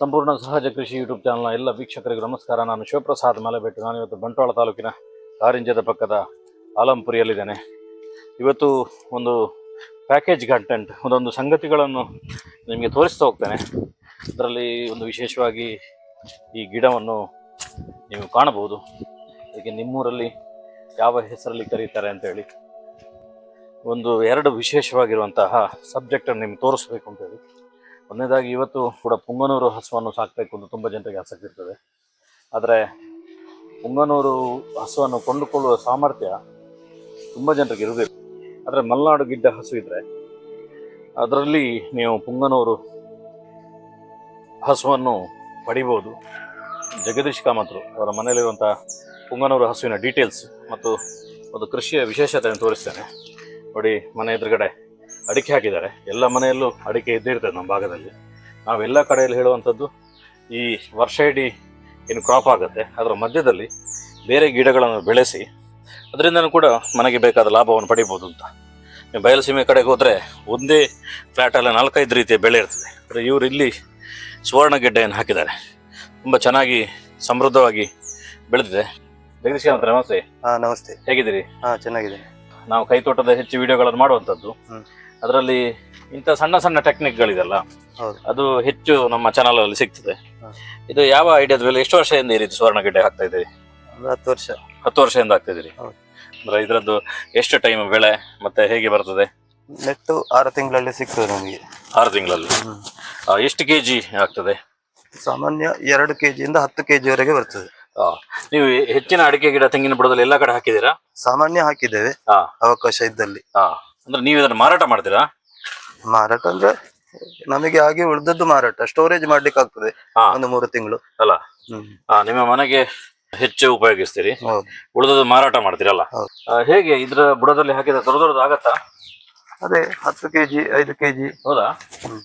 ಸಂಪೂರ್ಣ ಸಹಜ ಕೃಷಿ ಯೂಟ್ಯೂಬ್ ಚಾನಲ್ನ ಎಲ್ಲ ವೀಕ್ಷಕರಿಗೂ ನಮಸ್ಕಾರ. ನಾನು ಶಿವಪ್ರಸಾದ್ ಮಲೆಬೆಟ್ಟು. ನಾನು ಇವತ್ತು ಬಂಟ್ವಾಳ ತಾಲೂಕಿನ ಕಾರಿಂಜದ ಪಕ್ಕದ ಆಲಂಪುರಿಯಲ್ಲಿದ್ದೇನೆ. ಇವತ್ತು ಒಂದು ಪ್ಯಾಕೇಜ್ ಕಂಟೆಂಟ್ ಒಂದೊಂದು ಸಂಗತಿಗಳನ್ನು ನಿಮಗೆ ತೋರಿಸ್ತಾ ಹೋಗ್ತೇನೆ. ಅದರಲ್ಲಿ ಒಂದು ವಿಶೇಷವಾಗಿ ಈ ಗಿಡವನ್ನು ನೀವು ಕಾಣಬಹುದು. ಅದಕ್ಕೆ ನಿಮ್ಮೂರಲ್ಲಿ ಯಾವ ಹೆಸರಲ್ಲಿ ಕರೀತಾರೆ ಅಂತೇಳಿ ಒಂದು ಎರಡು ವಿಶೇಷವಾಗಿರುವಂತಹ ಸಬ್ಜೆಕ್ಟನ್ನು ನಿಮ್ಗೆ ತೋರಿಸ್ಬೇಕು ಅಂತೇಳಿ. ಒಂದನೇದಾಗಿ ಇವತ್ತು ಕೂಡ ಪುಂಗನೂರು ಹಸುವನ್ನು ಸಾಕಬೇಕು ಅಂತ ತುಂಬ ಜನರಿಗೆ ಆಸಕ್ತಿ ಇರ್ತದೆ. ಆದರೆ ಪುಂಗನೂರು ಹಸುವನ್ನು ಕೊಂಡುಕೊಳ್ಳುವ ಸಾಮರ್ಥ್ಯ ತುಂಬ ಜನರಿಗೆ ಇರಬೇಕು. ಆದರೆ ಮಲೆನಾಡು ಗಿಡ್ಡ ಹಸು ಇದ್ದರೆ ಅದರಲ್ಲಿ ನೀವು ಪುಂಗನೂರು ಹಸುವನ್ನು ಪಡಿಬೋದು. ಜಗದೀಶ್ ಕಾಮತ್ರು ಅವರ ಮನೆಯಲ್ಲಿರುವಂಥ ಪುಂಗನೂರು ಹಸುವಿನ ಡೀಟೇಲ್ಸ್ ಮತ್ತು ಒಂದು ಕೃಷಿಯ ವಿಶೇಷತೆಯನ್ನು ತೋರಿಸ್ತೇನೆ. ನೋಡಿ ಮನೆ ಎದುರುಗಡೆ ಅಡಿಕೆ ಹಾಕಿದ್ದಾರೆ. ಎಲ್ಲ ಮನೆಯಲ್ಲೂ ಅಡಿಕೆ ಇದ್ದೇ ಇರ್ತದೆ ನಮ್ಮ ಭಾಗದಲ್ಲಿ. ನಾವೆಲ್ಲ ಕಡೆಯಲ್ಲಿ ಹೇಳುವಂಥದ್ದು ಈ ವರ್ಷ ಇಡೀ ಏನು ಕ್ರಾಪ್ ಆಗುತ್ತೆ. ಅದರ ಮಧ್ಯದಲ್ಲಿ ಬೇರೆ ಗಿಡಗಳನ್ನು ಬೆಳೆಸಿ ಅದರಿಂದನೂ ಕೂಡ ಮನೆಗೆ ಬೇಕಾದ ಲಾಭವನ್ನು ಪಡಿಬೋದು ಅಂತ. ನೀವು ಬಯಲುಸೀಮೆ ಕಡೆಗೆ ಹೋದರೆ ಒಂದೇ ಫ್ಲ್ಯಾಟಲ್ಲಿ ನಾಲ್ಕೈದು ರೀತಿಯ ಬೆಳೆ ಇರ್ತದೆ. ಅಂದರೆ ಇವರು ಇಲ್ಲಿ ಸುವರ್ಣ ಗೆಡ್ಡೆಯನ್ನು ಹಾಕಿದ್ದಾರೆ. ತುಂಬ ಚೆನ್ನಾಗಿ ಸಮೃದ್ಧವಾಗಿ ಬೆಳೆದಿದೆ. ಜಗದೀಶ್ ಕಾಂತ್ ನಮಸ್ತೆ. ಹಾಂ ನಮಸ್ತೆ. ಹೇಗಿದ್ದೀರಿ? ಹಾ ಚೆನ್ನಾಗಿದೆ ನಾವು ಕೈತೋಟದ ಹೆಚ್ಚು ವಿಡಿಯೋಗಳನ್ನು ಮಾಡುವಂಥದ್ದು. ಅದರಲ್ಲಿ ಇಂಥ ಸಣ್ಣ ಸಣ್ಣ ಟೆಕ್ನಿಕ್ಗಳಿದೆಲ್ಲ ಹೌದು. ಅದು ಹೆಚ್ಚು ನಮ್ಮ ಚಾನಲ್ ಅಲ್ಲಿ ಸಿಗ್ತದೆ. ಇದು ಯಾವ ಐಡಿಯಾದ ಮೇಲೆ ಎಷ್ಟು ವರ್ಷದಿಂದ ಈ ರೀತಿ ಸುವರ್ಣ ಗಿಡ್ಡೆ ಹಾಕ್ತಾ ಇದ್ದೀರಿ? ಒಂದು ಹತ್ತು ವರ್ಷ. ಹತ್ತು ವರ್ಷದಿಂದ ಹಾಕ್ತಾ ಇದ್ದೀರಿ. ಹೌದು. ಅಂದ್ರೆ ಇದರದ್ದು ಎಷ್ಟು ಟೈಮ್ ಬೆಳೆ ಮತ್ತೆ ಹೇಗೆ ಬರ್ತದೆ? ನೆಟ್ಟು ಆರು ತಿಂಗಳಲ್ಲಿ ಸಿಗ್ತದೆ ನಮಗೆ. ಆರು ತಿಂಗಳಲ್ಲಿ. ಆ, ಎಷ್ಟು ಕೆ ಜಿ ಆಗ್ತದೆ? ಸಾಮಾನ್ಯ ಎರಡು ಕೆ ಜಿಯಿಂದ ಹತ್ತು ಕೆ ಜಿವರೆಗೆ ಬರ್ತದೆ. ಆ, ನೀವು ಹೆಚ್ಚಿನ ಅಡಿಕೆ ಗಿಡ ತೆಂಗಿನ ಬುಡದಲ್ಲಿ ಎಲ್ಲ ಕಡೆ ಹಾಕಿದ್ದೀರಾ? ಸಾಮಾನ್ಯ ಹಾಕಿದ್ದೇವೆ. ಹಾ ಅವಕಾಶ ಇದ್ದಲ್ಲಿ. ಹಾ ಅಂದ್ರೆ ನೀವು ಇದನ್ನ ಮಾರಾಟ ಮಾಡ್ತೀರಾ? ಮಾರಾಟ ಅಂದ್ರೆ ನಮಗೆ ಹಾಗೆ ಉಳಿದದ್ದು ಮಾರಾಟ ಸ್ಟೋರೇಜ್ ಮಾಡ್ಲಿಕ್ಕೆ ಆಗ್ತದೆ ಹಾ. ಒಂದು ಮೂರು ತಿಂಗಳು. ಅಲ್ಲ? ಹ್ಮ್. ಆ, ನಿಮ್ಮ ಮನೆಗೆ ಹೆಚ್ಚು ಉಪಯೋಗಿಸ್ತೀರಿ. ಹೌದು. ಉಳಿದದ್ದು ಮಾರಾಟ ಮಾಡ್ತೀರಲ್ಲ ಹೌದು. ಆ, ಹೇಗೆ ಇದ್ರ ಬುಡದಲ್ಲಿ ಹಾಕಿದ ದೊಡ್ಡ ದೊಡ್ಡದು ಆಗತ್ತಾ? ಅದೇ ಹತ್ತು ಕೆಜಿ ಐದು ಕೆಜಿ. ಹೌದಾ?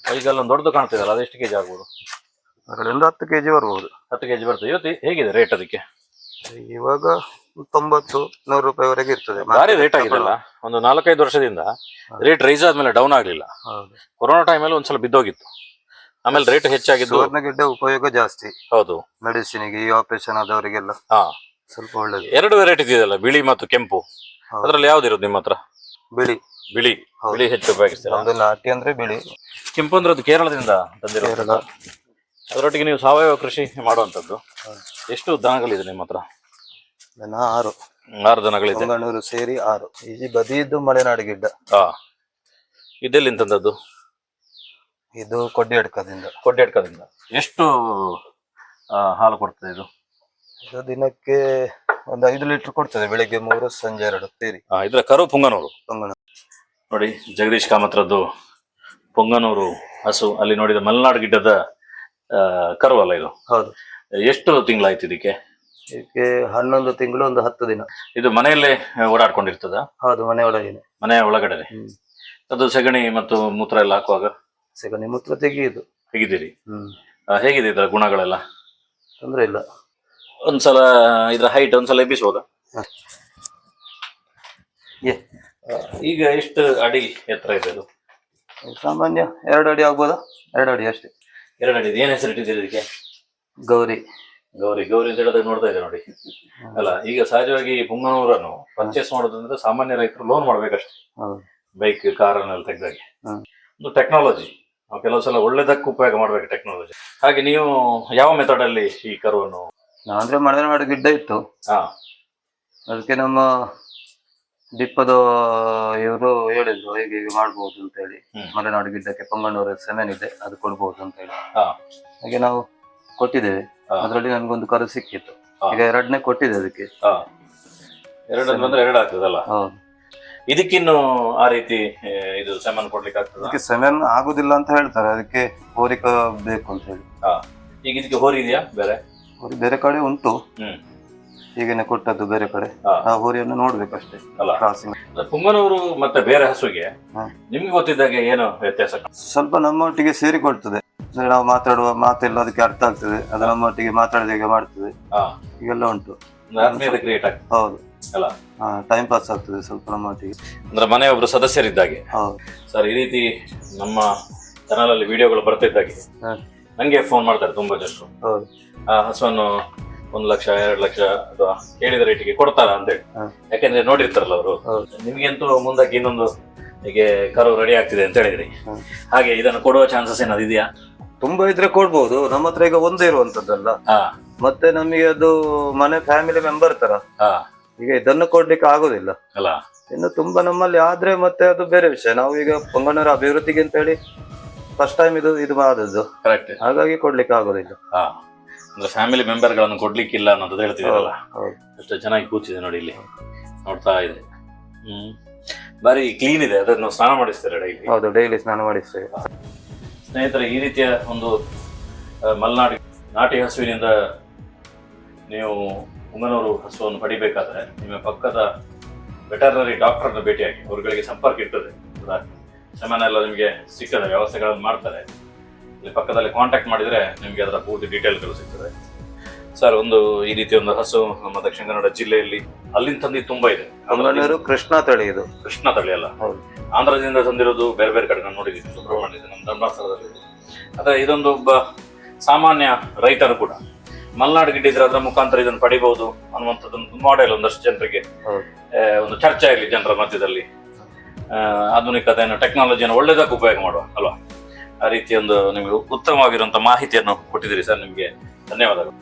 ಅಲ್ಲೊಂದು ದೊಡ್ಡದು ಕಾಣ್ತಿದಲ್ಲ ಅದು ಎಷ್ಟು ಕೆಜಿ ಆಗ್ಬೋದು? ಅದರಿಂದ ಹತ್ತು ಕೆಜಿ ಬರ್ಬೋದು. ಹತ್ತು ಕೆಜಿ ಬರ್ತದೆ. ಇವತ್ತು ಹೇಗಿದೆ ರೇಟ್ ಅದಕ್ಕೆ? ಇವಾಗ ತೊಂಬತ್ತು ನೂರು ರೂಪಾಯಿವರೆಗೆ ಇರ್ತದೆ. ಭಾರಿ ರೇಟ್ ಆಗಿದೆಲ್ಲ ಒಂದು ನಾಲ್ಕೈದು ವರ್ಷದಿಂದ ರೇಟ್ ರೈಸ್ ಆದ್ಮೇಲೆ ಡೌನ್ ಆಗ್ಲಿಲ್ಲ. ಕೊರೋನಾ ಟೈಮಲ್ಲಿ ಒಂದ್ಸಲ ಬಿದ್ದೋಗಿತ್ತು. ಆಮೇಲೆ ರೇಟ್ ಹೆಚ್ಚಾಗಿದ್ದು ಸುವರ್ಣಗೆಡ್ಡೆ ಉಪಯೋಗ ಜಾಸ್ತಿ. ಹೌದು. ಮೆಡಿಸಿನ್ಗೆ ಈ ಆಪರೇಷನ್ ಆದವರಿಗೆಲ್ಲ ಹಾ. ಸ್ವಲ್ಪ ಒಳ್ಳೇದು. ಎರಡು ವೆರೈಟಿ ಇದೆಯಲ್ಲ ಬಿಳಿ ಮತ್ತು ಕೆಂಪು. ಅದರಲ್ಲಿ ಯಾವ್ದಿರೋದು ನಿಮ್ಮ ಹತ್ರ ಬಿಳಿ. ಬಿಳಿ. ಬಿಳಿ ಹೆಚ್ಚು ಉಪಯೋಗಿಸ್ತಾರೆ? ನಾಟಿ ಅಂದ್ರೆ ಬಿಳಿ. ಕೆಂಪು ಅಂದ್ರೆ ಅದು ಕೇರಳದಿಂದ ತಂದಿರೋ ಅದರೊಟ್ಟಿಗೆ ನೀವು ಸಾವಯವ ಕೃಷಿ ಮಾಡುವಂತದ್ದು ಎಷ್ಟು ದನಗಳಿದೆ ನಿಮ್ಮ ಹತ್ರ ದನ ಆರು. ಆರು ದನಗಳಿದೆ. ಸೇರಿ ಆರು. ಈ ಬದಿಯಿದ್ದು ಮಲೆನಾಡು ಗಿಡ್ಡ ಹಾ ಇದೆಲ್ಲಿಂದ ತಂದದ್ದು ಇದು ಕೊಡ್ಡಿ ಅಡ್ಕದಿಂದ ಎಷ್ಟು ಆ, ಹಾಲು ಕೊಡ್ತದೆ ಇದು? ಇದು ದಿನಕ್ಕೆ ಒಂದು ಐದು ಲೀಟರ್ ಕೊಡ್ತದೆ ಬೆಳಿಗ್ಗೆ ಮೂರು ಸಂಜೆ ಎರಡು ಸೇರಿ. ಆ, ಇದರ ಕರು ಪುಂಗನೂರು. ಪುಂಗನ ನೋಡಿ ಜಗದೀಶ್ ಕಾಮತ್ರದ್ದು ಪುಂಗನೂರು ಹಸು ಅಲ್ಲಿ ನೋಡಿದ ಮಲೆನಾಡು ಗಿಡ್ಡದ ಆ, ಕರು ಅಲ್ಲ ಇದು? ಹೌದು. ಎಷ್ಟು ತಿಂಗಳಾಯ್ತು ಇದಕ್ಕೆ? ಇದಕ್ಕೆ ಹನ್ನೊಂದು ತಿಂಗಳು ಒಂದು ಹತ್ತು ದಿನ. ಇದು ಮನೆಯಲ್ಲೇ ಓಡಾಡ್ಕೊಂಡಿರ್ತದ? ಹೌದು ಮನೆ ಒಳಗೇನೆ. ಮನೆಯ ಒಳಗಡೆ ಹ್ಮ್. ಅದು ಸಗಣಿ ಮತ್ತು ಮೂತ್ರ ಎಲ್ಲ ಹಾಕುವಾಗ? ಸಗಣಿ ಮೂತ್ರ ತೆಗೆಯುದು. ತೆಗಿದಿರಿ. ಹ್ಮ್. ಆ, ಹೇಗಿದೆ ಇದರ ಗುಣಗಳೆಲ್ಲ? ತೊಂದ್ರೆ ಇಲ್ಲ. ಒಂದ್ಸಲ ಇದರ ಹೈಟ್ ಒಂದ್ಸಲ ಎಬ್ಬಿಸುವಾಗ ಹ. ಏ, ಆ, ಈಗ ಎಷ್ಟು ಅಡಿ ಎತ್ತರ ಇದೆ ಇದು ಸಾಮಾನ್ಯ ಎರಡು ಅಡಿ ಆಗ್ಬೋದಾ? ಎರಡು ಅಡಿ ಅಷ್ಟೇ. ಎರಡು ಅಡಿ ಇದೆ. ಏನ್ ಹೆಸರು ಇಟ್ಟಿದ್ದೀರಿ ಇದಕ್ಕೆ? ಗೌರಿ. ಗೌರಿ ಗೌರಿ ಅಂತ ಹೇಳೋದಾಗ ನೋಡ್ತಾ ಇದೆ ನೋಡಿ. ಅಲ್ಲ ಈಗ ಸಹಜವಾಗಿ ಪುಂಗನೂರನ್ನು ಪರ್ಚೇಸ್ ಮಾಡೋದಂದ್ರೆ ಸಾಮಾನ್ಯ ರೈತರು ಲೋನ್ ಮಾಡ್ಬೇಕಷ್ಟೇ. ಬೈಕ್ ಕಾರ್ ಅನ್ನೆಲ್ಲ ಹ್ಮ್. ಒಂದು ಟೆಕ್ನಾಲಜಿ ನಾವು ಕೆಲವು ಸಲ ಒಳ್ಳೇದಕ್ಕೆ ಉಪಯೋಗ ಮಾಡ್ಬೇಕು ಟೆಕ್ನಾಲಜಿ ಹಾಗೆ ನೀವು ಯಾವ ಮೆಥಡ್ ಅಲ್ಲಿ ಈ ಕರುವನ್ನು ನಾವಂದ್ರೆ ಮಾಡಿ ಗಿಡ್ಡ ಇತ್ತು. ಹಾ. ಅದಕ್ಕೆ ನಮ್ಮ ದಿಪ್ಪದ ಇವರು ಹೇಳಿದ್ರು ಹೇಗೆ ಹೀಗೆ ಮಾಡ್ಬೋದು ಅಂತ ಹೇಳಿ. ಮಲೆನಾಡು ಗಿಡ್ಡಕ್ಕೆ ಪೊಂಗಣ್ಣೂರ ಸೆಮೆನ್ ಇದೆ ಅದು ಕೊಡ್ಬೋದು ಅಂತ ಹೇಳಿ ಹಾ. ಹಾಗೆ ನಾವು ಕೊಟ್ಟಿದ್ದೇವೆ. ಅದರಲ್ಲಿ ನನ್ಗೊಂದು ಕರು ಸಿಕ್ಕಿತ್ತು. ಈಗ ಎರಡನೇ ಕೊಟ್ಟಿದೆ ಅದಕ್ಕೆ. ಎರಡು ಬಂದ್ರೆ ಎರಡು ಆಗ್ತದಲ್ಲ? ಹೌದು. ಇದಕ್ಕಿನ್ನು ಆ ರೀತಿ ಇದು ಸೆಮನ್ ಕೊಡ್ಲಿಕ್ಕೆ ಆಗ್ತದೆ? ಅದಕ್ಕೆ ಸೆಮೆನ್ ಆಗುದಿಲ್ಲ ಅಂತ ಹೇಳ್ತಾರೆ. ಅದಕ್ಕೆ ಹೋರಿಕ ಬೇಕು ಅಂತ ಹೇಳಿ. ಹಾ ಈಗ ಇದಕ್ಕೆ ಹೋರಿ ಇದೆಯಾ ಬೇರೆ? ಹೋರಿ ಬೇರೆ ಕಡೆ ಉಂಟು. ಹ್ಮ್. ಹೀಗೇನೆ ಕೊಟ್ಟದ್ದು ಬೇರೆ ಕಡೆ. ಆ. ಹೋರಿಯನ್ನು ನೋಡ್ಬೇಕಷ್ಟೇ. ಅಲ್ಲ. ಕ್ರಾಸಿಂಗ್ ಪುಂಗನೂರು ಮತ್ತೆ ಬೇರೆ ಹಸುಗೆ. ನಿಮ್ಗೆ ಗೊತ್ತಿದ್ದಾಗ ಏನು ವ್ಯತ್ಯಾಸ? ಸ್ವಲ್ಪ ನಮ್ಮೊಟ್ಟಿಗೆ ಸೇರಿಕೊಳ್ತದೆ. ಅಂದ್ರೆ ನಾವು ಮಾತಾಡುವ ಮಾತೆಲ್ಲ ಅದಕ್ಕೆ ಅರ್ಥ ಆಗ್ತದೆ. ಅದು ನಮ್ಮೊಟ್ಟಿಗೆ ಮಾತಾಡಿದಾಗ ಮಾಡ್ತದೆ. ಈಗೆಲ್ಲ ಉಂಟು. ಆತ್ಮೀಯತೆ ಕ್ರಿಯೇಟ್ ಆಗ್ತದೆ. ಹೌದು. ಅಲ್ಲ? ಟೈಮ್ ಪಾಸ್ ಆಗ್ತದೆ ಸ್ವಲ್ಪ ನಮ್ಮೊಟ್ಟಿಗೆ ಅಂದ್ರೆ ಮನೆಯೊಬ್ರು ಸದಸ್ಯರಿದ್ದಾಗೆ ಹೌದು. ಸರ್ ಈ ರೀತಿ ನಮ್ಮ ಚಾನಲ್ ಅಲ್ಲಿ ವಿಡಿಯೋಗಳು ಬರ್ತಿದ್ದಾಗೆ. ನಂಗೆ ಫೋನ್ ಮಾಡ್ತಾರೆ ತುಂಬಾ ಜನರು. ಹೌದು. ಆ ಹಸುವನ್ನು ಒಂದ್ ಲಕ್ಷ ಎರಡು ಲಕ್ಷ ಅಥವಾ ಕೇಳಿದ ರೇಟಿಗೆ ಕೊಡ್ತಾರ ಅಂತೇಳಿ. ಹೇಳಿ ಯಾಕಂದ್ರೆ ನೋಡಿರ್ತಾರಲ್ಲ ಅವರು. ನಿಮ್ಗಂತೂ ಮುಂದಕ್ಕೆ ಇನ್ನೊಂದು ಹೀಗೆ ಕರು ರೆಡಿ ಆಗ್ತಿದೆ ಅಂತ ಹೇಳಿದ್ರಿ. ಹಾಗೆ ಇದನ್ನು ಕೊಡುವ ಚಾನ್ಸಸ್ ಏನಾದ್ರು ಇದೆಯಾ? ತುಂಬಾ ಇದ್ರೆ ಕೊಡ್ಬೋದು. ನಮ್ಮ ಹತ್ರ ಈಗ ಒಂದೇ ಇರುವಂತದ್ದಲ್ಲ. ಮತ್ತೆ ನಮಗೆ ಅದು ಮನೆ ಫ್ಯಾಮಿಲಿ ಮೆಂಬರ್ ತರ. ಹಾ. ಈಗ ಇದನ್ನು ಕೊಡ್ಲಿಕ್ಕೆ ಆಗೋದಿಲ್ಲ. ಅಲ್ಲ. ಇನ್ನು ತುಂಬಾ ನಮ್ಮಲ್ಲಿ ಆದ್ರೆ ಮತ್ತೆ ಅದು ಬೇರೆ ವಿಷಯ. ನಾವು ಈಗ ಪೊಂಗಣ್ಣರ ಅಭಿವೃದ್ಧಿಗೆ ಅಂತ ಹೇಳಿ ಫಸ್ಟ್ ಟೈಮ್ ಇದು ಇದು ಆದದ್ದು. ಕರೆಕ್ಟ್ ಹಾಗಾಗಿ ಕೊಡ್ಲಿಕ್ಕೆ ಆಗೋದಿಲ್ಲ. ಹಾ. ಅಂದ್ರೆ ಫ್ಯಾಮಿಲಿ ಮೆಂಬರ್ಗಳನ್ನು ಕೊಡ್ಲಿಕ್ಕಿಲ್ಲ ಅನ್ನೋದು ಹೇಳ್ತಿದ್ದೀರಲ್ಲ? ಹೌದು ಎಷ್ಟು ಚೆನ್ನಾಗಿ ಕೂತಿದೆ ನೋಡಿ ಇಲ್ಲಿ. ನೋಡ್ತಾ ಇದೆ. ಹ್ಮ್. ಬಾರಿ ಕ್ಲೀನ್ ಇದೆ. ಅದನ್ನು ಸ್ನಾನ ಮಾಡಿಸ್ತಾರೆ ಡೈಲಿ? ಹೌದು ಡೈಲಿ ಸ್ನಾನ ಮಾಡಿಸ್ತೇವೆ. ಸ್ನೇಹಿತರೆ, ಈ ರೀತಿಯ ಒಂದು ಮಲೆನಾಡು, ನಾಟಿ ಹಸುವಿನಿಂದ ನೀವು ಉಮ್ಮನೂರು ಹಸುವನ್ನು ಪಡಿಬೇಕಾದ್ರೆ ನಿಮ್ಮ ಪಕ್ಕದ ವೆಟರ್ನರಿ ಡಾಕ್ಟರ್ನ ಭೇಟಿಯಾಗಿ ಅವರುಗಳಿಗೆ ಸಂಪರ್ಕ ಇರ್ತದೆ? ಸಮಾನ ಎಲ್ಲ ನಿಮಗೆ ಸಿಕ್ಕದ ವ್ಯವಸ್ಥೆಗಳನ್ನು ಮಾಡ್ತಾರೆ ಇಲ್ಲಿ ಪಕ್ಕದಲ್ಲಿ ಕಾಂಟ್ಯಾಕ್ಟ್ ಮಾಡಿದರೆ ನಿಮಗೆ ಅದರ ಪೂರ್ತಿ ಡೀಟೇಲ್ಗಳು ಸಿಗ್ತದೆ ಸರ್ ಒಂದು ಈ ರೀತಿ ಒಂದು ಹಸು ನಮ್ಮ ದಕ್ಷಿಣ ಕನ್ನಡ ಜಿಲ್ಲೆಯಲ್ಲಿ ಅಲ್ಲಿಂದ ತಂದಿ ತುಂಬಾ ಇದೆ. ಮಂಗಳೂರು ಕೃಷ್ಣ ತಳಿ ಇದು. ಕೃಷ್ಣ ತಳಿ ಅಲ್ಲ. ಹೌದು. ಆಂಧ್ರದಿಂದ ತಂದಿರೋದು ಬೇರೆ ಬೇರೆ ಕಡೆ ನಾನು ನೋಡಿದ್ದೀನಿ ಸುಬ್ರಹ್ಮಣ್ಯ ನಮ್ಮ ಧರ್ಮಸ್ಥಳದಲ್ಲಿ ಆದರೆ ಇದೊಂದು ಒಬ್ಬ ಸಾಮಾನ್ಯ ರೈತರು ಕೂಡ. ಮಲ್ನಾಡು ಗಿಡ್ಡಿದ್ರೆ ಅದರ ಮುಖಾಂತರ ಇದನ್ನು ಪಡಿಬಹುದು ಅನ್ನುವಂಥದ್ದೊಂದು ಮಾಡೆಲ್ ಒಂದಷ್ಟು ಜನರಿಗೆ ಒಂದು ಚರ್ಚೆ ಆಗಲಿ ಜನರ ಮಧ್ಯದಲ್ಲಿ. ಆಧುನಿಕತೆಯನ್ನು ಟೆಕ್ನಾಲಜಿಯನ್ನು ಒಳ್ಳೇದಕ್ಕೆ ಉಪಯೋಗ ಮಾಡುವ ಅಲ್ವಾ? ಆ ರೀತಿ ಒಂದು ನಿಮಗೆ ಉತ್ತಮವಾಗಿರುವಂತಹ ಮಾಹಿತಿಯನ್ನು ಕೊಟ್ಟಿದ್ದೀರಿ ಸರ್ ನಿಮಗೆ ಧನ್ಯವಾದಗಳು.